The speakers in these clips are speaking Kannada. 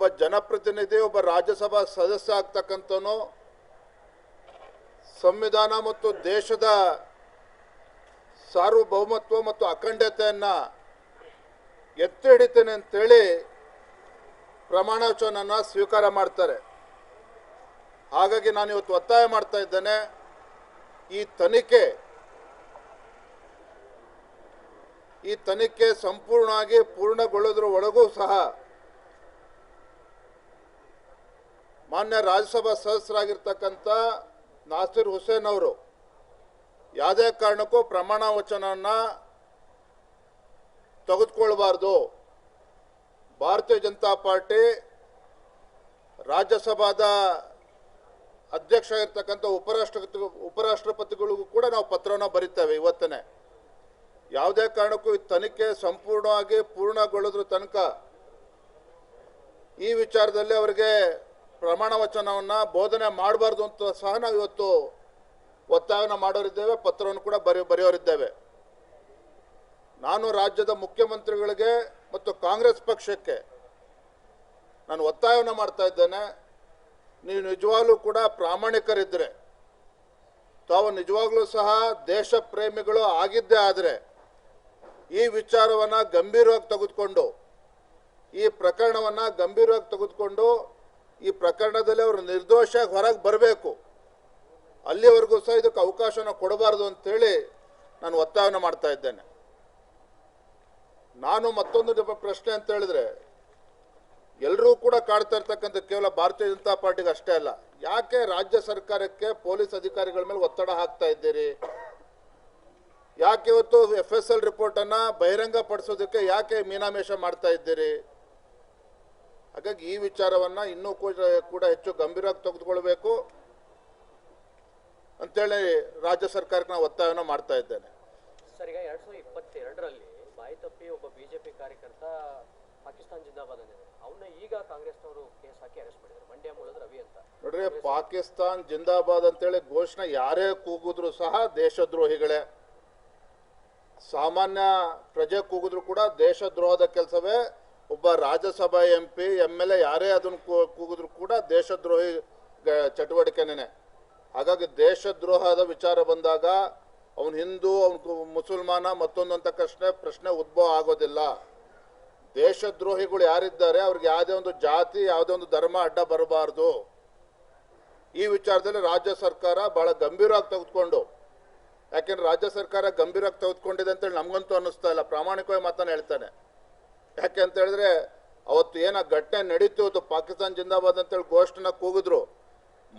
ಒಬ್ಬ ಜನಪ್ರತಿನಿಧಿ, ಒಬ್ಬ ರಾಜ್ಯಸಭಾ ಸದಸ್ಯ ಆಗ್ತಕ್ಕಂಥವನು ಸಂವಿಧಾನ ಮತ್ತು ದೇಶದ ಸಾರ್ವಭೌಮತ್ವ ಮತ್ತು ಅಖಂಡತೆಯನ್ನು ಎತ್ತಿ ಹಿಡಿತೇನೆ ಅಂತೇಳಿ ಪ್ರಮಾಣ ವಚನನ ಸ್ವೀಕಾರ ಮಾಡ್ತಾರೆ. ಹಾಗಾಗಿ ನಾನು ಇವತ್ತು ಒತ್ತಾಯ ಮಾಡ್ತಾ ಇದ್ದೇನೆ. ಈ ತನಿಖೆ ಈ ತನಿಖೆ ಸಂಪೂರ್ಣವಾಗಿ ಪೂರ್ಣಗೊಳ್ಳೋದ್ರ ಒಳಗೂ ಸಹ ಮಾನ್ಯ ರಾಜ್ಯಸಭಾ ಸದಸ್ಯರಾಗಿರ್ತಕ್ಕಂಥ ನಾಸಿರ್ ಹುಸೇನ್ ಅವರು, ಯಾವುದೇ ಕಾರಣಕ್ಕೂ ಪ್ರಮಾಣ ವಚನವನ್ನು ತೆಗೆದುಕೊಳ್ಬಾರ್ದು. ಭಾರತೀಯ ಜನತಾ ಪಾರ್ಟಿ ರಾಜ್ಯಸಭಾದ ಅಧ್ಯಕ್ಷ ಇರ್ತಕ್ಕಂಥ ಉಪರಾಷ್ಟ್ರಪತಿ, ಉಪರಾಷ್ಟ್ರಪತಿಗಳಿಗೂ ಕೂಡ ನಾವು ಪತ್ರವನ್ನು ಬರೀತೇವೆ ಇವತ್ತನೇ. ಯಾವುದೇ ಕಾರಣಕ್ಕೂ ಈ ತನಿಖೆ ಸಂಪೂರ್ಣವಾಗಿ ಪೂರ್ಣಗೊಳ್ಳೋದ್ರ ತನಕ ಈ ವಿಚಾರದಲ್ಲಿ ಅವರಿಗೆ ಪ್ರಮಾಣ ವಚನವನ್ನು ಬೋಧನೆ ಮಾಡಬಾರ್ದು ಅಂತ ಸಹ ನಾವು ಇವತ್ತು ಒತ್ತಾಯವನ್ನು ಮಾಡೋರಿದ್ದೇವೆ, ಪತ್ರವನ್ನು ಕೂಡ ಬರೆಯ, ಬರೆಯೋರಿದ್ದೇವೆ. ನಾನು ರಾಜ್ಯದ ಮುಖ್ಯಮಂತ್ರಿಗಳಿಗೆ ಮತ್ತು ಕಾಂಗ್ರೆಸ್ ಪಕ್ಷಕ್ಕೆ ನಾನು ಒತ್ತಾಯವನ್ನು ಮಾಡ್ತಾ ಇದ್ದೇನೆ. ನೀವು ನಿಜವಾಗ್ಲೂ ಕೂಡ ಪ್ರಾಮಾಣಿಕರಿದ್ದರೆ ತಾವು ನಿಜವಾಗ್ಲೂ ಸಹ ದೇಶ ಪ್ರೇಮಿಗಳು ಆಗಿದ್ದೇ ಆದರೆ, ಈ ವಿಚಾರವನ್ನು ಗಂಭೀರವಾಗಿ ತೆಗೆದುಕೊಂಡು, ಈ ಪ್ರಕರಣವನ್ನು ಗಂಭೀರವಾಗಿ ತೆಗೆದುಕೊಂಡು ಈ ಪ್ರಕರಣದಲ್ಲಿ ಅವರು ನಿರ್ದೋಷ ಹೊರಗೆ ಬರಬೇಕು. ಅಲ್ಲಿವರೆಗೂ ಸಹ ಇದಕ್ಕೆ ಅವಕಾಶನ ಕೊಡಬಾರ್ದು ಅಂತೇಳಿ ನಾನು ಒತ್ತಾಯನ ಮಾಡ್ತಾ ಇದ್ದೇನೆ. ನಾನು ಮತ್ತೊಂದು ಪ್ರಶ್ನೆ ಅಂತ ಹೇಳಿದ್ರೆ ಎಲ್ಲರೂ ಕೂಡ ಕಾಡ್ತಾ ಇರ್ತಕ್ಕಂಥ ಕೇವಲ ಭಾರತೀಯ ಜನತಾ ಪಾರ್ಟಿಗೆ ಅಷ್ಟೇ ಅಲ್ಲ, ಯಾಕೆ ರಾಜ್ಯ ಸರ್ಕಾರಕ್ಕೆ ಪೊಲೀಸ್ ಅಧಿಕಾರಿಗಳ ಮೇಲೆ ಒತ್ತಡ ಹಾಕ್ತಾ ಇದ್ದೀರಿ? ಯಾಕೆ ಇವತ್ತು ಎಫ್ ಎಸ್ ಎಲ್ ರಿಪೋರ್ಟನ್ನು ಬಹಿರಂಗ ಪಡಿಸೋದಕ್ಕೆ ಯಾಕೆ ಮೀನಾಮೇಷ ಮಾಡ್ತಾ ಇದ್ದೀರಿ? ಹಾಗಾಗಿ ಈ ವಿಚಾರವನ್ನು ಇನ್ನೂ ಕೂಡ ಕೂಡ ಹೆಚ್ಚು ಗಂಭೀರವಾಗಿ ತೆಗೆದುಕೊಳ್ಬೇಕು ಅಂತೇಳಿ ರಾಜ್ಯ ಸರ್ಕಾರಕ್ಕೆ ನಾವು ಒತ್ತಾಯವನ್ನು ಮಾಡ್ತಾ ಇದ್ದೇನೆ. ಸರ್ ಈಗ ಎರಡ್ ಸಾವಿರದ ಇಪ್ಪತ್ತೆರಡರಲ್ಲಿ ಬಾಯಿ ತಪ್ಪಿ ಒಬ್ಬ ಬಿಜೆಪಿ ಕಾರ್ಯಕರ್ತ ಪಾಕಿಸ್ತಾನ ಜಿಂದಾಬಾದ್ ಅಂದಿದ್ದಾರೆ ಅವನ್ನ ಈಗ ಕಾಂಗ್ರೆಸ್ನವರು ಕೇಸ್ ಹಾಕಿ ಅರೆಸ್ಟ್ ಮಾಡಿದ್ರು ಮಂಡ್ಯ ಮೂಲದ ರವಿ ಅಂತ. ನೋಡ್ರಿ ಪಾಕಿಸ್ತಾನ್ ಜಿಂದಾಬಾದ್ ಅಂತೇಳಿ ಘೋಷಣೆ ಯಾರೇ ಕೂಗಿದ್ರು ಸಹ ದೇಶದ್ರೋಹಿಗಳೇ. ಸಾಮಾನ್ಯ ಪ್ರಜೆ ಕೂಗಿದ್ರು ಕೂಡ ದೇಶದ್ರೋಹದ ಕೆಲಸವೇ ಒಬ್ಬ Rajya Sabha M P M L A ಯಾರೇ ಅದನ್ನು ಕೂಗಿದ್ರು ಕೂಡ ದೇಶದ್ರೋಹಿ ಚಟುವಟಿಕೆನೇ ಹಾಗಾಗಿ ದೇಶದ್ರೋಹದ ವಿಚಾರ ಬಂದಾಗ ಅವನು ಹಿಂದೂ, ಅವನು ಮುಸಲ್ಮಾನ ಮತ್ತೊಂದು ಅಂತ ಪ್ರಶ್ನೆ ಪ್ರಶ್ನೆ ಉದ್ಭವ ಆಗೋದಿಲ್ಲ. ದೇಶದ್ರೋಹಿಗಳು ಯಾರಿದ್ದಾರೆ ಅವ್ರಿಗೆ ಯಾವುದೇ ಒಂದು ಜಾತಿ, ಯಾವುದೇ ಒಂದು ಧರ್ಮ ಅಡ್ಡ ಬರಬಾರ್ದು. ಈ ವಿಚಾರದಲ್ಲಿ ರಾಜ್ಯ ಸರ್ಕಾರ ಬಹಳ ಗಂಭೀರವಾಗಿ ತೆಗೆದುಕೊಂಡು, ಯಾಕೆಂದ್ರೆ ರಾಜ್ಯ ಸರ್ಕಾರ ಗಂಭೀರವಾಗಿ ತೆಗೆದುಕೊಂಡಿದೆ ಅಂತೇಳಿ ನಮಗಂತೂ ಅನ್ನಿಸ್ತಾ ಇಲ್ಲ. ಪ್ರಾಮಾಣಿಕವಾಗಿ ಮಾತನ್ನು ಹೇಳ್ತಾನೆ. ಯಾಕೆ ಅಂತ ಹೇಳಿದ್ರೆ ಅವತ್ತು ಏನ ಘಟನೆ ನಡೀತು ಅದು ಪಾಕಿಸ್ತಾನ ಜಿಂದಾಬಾದ್ ಅಂತೇಳಿ ಘೋಷಣೆ ಕೂಗಿದ್ರು.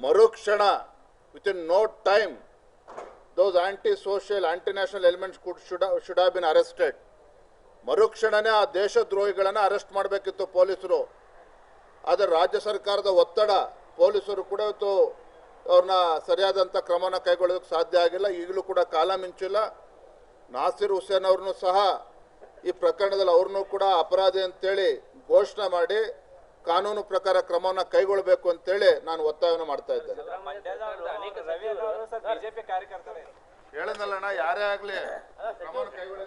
ಮರುಕ್ಷಣ with in no time those anti social anti national elements should should been arrested ಮರುಕ್ಷಣನೇ ಆ ದೇಶದ್ರೋಹಿಗಳನ್ನು ಅರೆಸ್ಟ್ ಮಾಡಬೇಕಿತ್ತು ಪೊಲೀಸರು. ಆದರೆ ರಾಜ್ಯ ಸರ್ಕಾರದ ಒತ್ತಡ ಪೊಲೀಸರು ಕೂಡ ಇವತ್ತು ಅವ್ರನ್ನ ಸರಿಯಾದಂಥ ಕ್ರಮನ ಕೈಗೊಳ್ಳೋದಕ್ಕೆ ಸಾಧ್ಯ ಆಗಿಲ್ಲ. ಈಗಲೂ ಕೂಡ ಕಾಲ ಮಿಂಚಿಲ್ಲ. ನಾಸಿರ್ ಹುಸೇನ್ ಅವ್ರನ್ನೂ ಸಹ ಈ ಪ್ರಕರಣದಲ್ಲಿ ಅವ್ರನ್ನೂ ಕೂಡ ಅಪರಾಧಿ ಅಂತೇಳಿ ಘೋಷಣೆ ಮಾಡಿ ಕಾನೂನು ಪ್ರಕಾರ ಕ್ರಮವನ್ನು ಕೈಗೊಳ್ಳಬೇಕು ಅಂತೇಳಿ ನಾನು ಒತ್ತಾಯವನ್ನು ಮಾಡ್ತಾ ಇದ್ದೇನೆ. ಬಿಜೆಪಿ ಕಾರ್ಯಕರ್ತರೇ. ಹೇಳನಲ್ಲಣ್ಣ ಯಾರೇ ಆಗಲಿ ಕ್ರಮವನ್ನು ಕೈಗೊಳ್ಳಿ